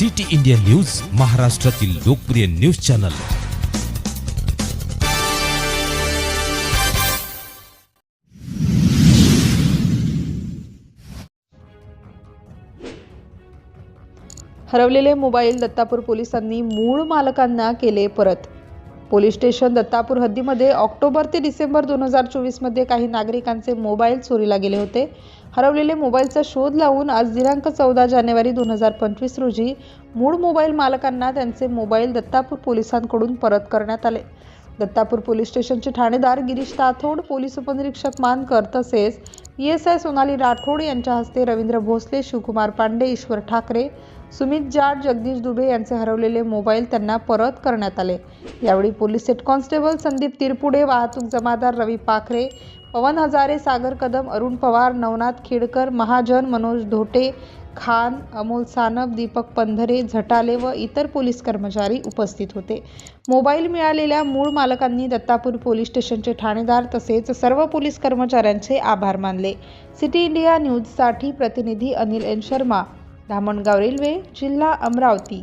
City India news महाराष्ट्रातील लोकप्रिय news channel. हरवलेले मोबाईल दत्तापूर पोलिसांनी मूळ मालकांना केले परत. पोलीस स्टेशन दत्तापूर हद्दीमध्ये ऑक्टोबर ते डिसेंबर दोन हजार चोवीसमध्ये काही नागरिकांचे मोबाईल चोरीला गेले होते. हरवलेले मोबाईलचा शोध लावून आज दिनांक चौदा जानेवारी दोन हजार पंचवीस रोजी मूळ मोबाईल मालकांना त्यांचे मोबाईल दत्तापूर पोलिसांकडून परत करण्यात आले. दत्तापूर पोलीस स्टेशनचे ठाणेदार गिरीश ताथोड पोलीस उपनिरीक्षक मानकर तसेच E S I Sonali Rathod यांच्या हस्ते रवींद्र भोसले शिवकुमार पांडे ईश्वर ठाकरे सुमित जाट जगदीश दुबे यांचे हरवलेले मोबाईल त्यांना परत करण्यात आले. यावेळी police head constable Sandeep Tirpude वाहतूक जमादार रवी पाखरे पवन हजारे सागर कदम अरुण पवार नवनाथ खेडकर महाजन मनोज धोटे खान अमोल सानप दीपक पंधरे झटाले व इतर पोलीस कर्मचारी उपस्थित होते. मोबाईल मिळालेल्या मूळ मालकांनी दत्तापूर पोलीस स्टेशनचे ठाणेदार तसेच सर्व पोलीस कर्मचाऱ्यांचे आभार मानले. सिटी इंडिया न्यूजसाठी प्रतिनिधी अनिल एन शर्मा धामणगाव रेल्वे जिल्हा अमरावती.